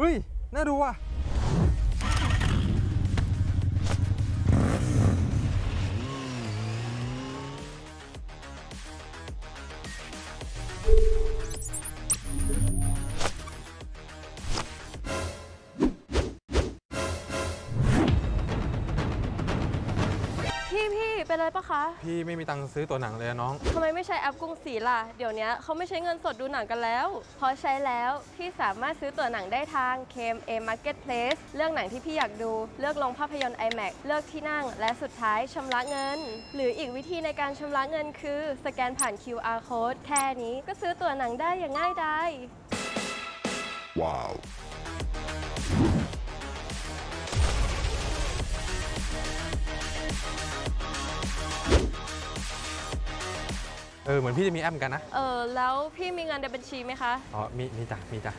ฮ้ย น่าดูว่ะพี่พี่ เป็นไรปะคะพี่ไม่มีตังค์ซื้อตัวหนังเลยอะน้อง ทำไมไม่ใช้แอปกรุงศรีล่ะ เดี๋ยวนี้เขาไม่ใช้เงินสดดูหนังกันแล้ว พอใช้แล้วพี่สามารถซื้อตั๋วหนังได้ทาง KMA Marketplace เลือกหนังที่พี่อยากดู เลือกลงภาพยนตร์ IMAX เลือกที่นั่ง และสุดท้ายชำระเงิน หรืออีกวิธีในการชำระเงินคือ สแกนผ่าน QR code แค่นี้ก็ซื้อตั๋วหนังได้อย่างง่ายดาย Wow. เออเหมือนพี่จะมีแอปเหมือนกันนะ เออแล้วพี่มีเงินในบัญชีไหมคะ อ๋อ มี มีจ้ะ มีจ้ะ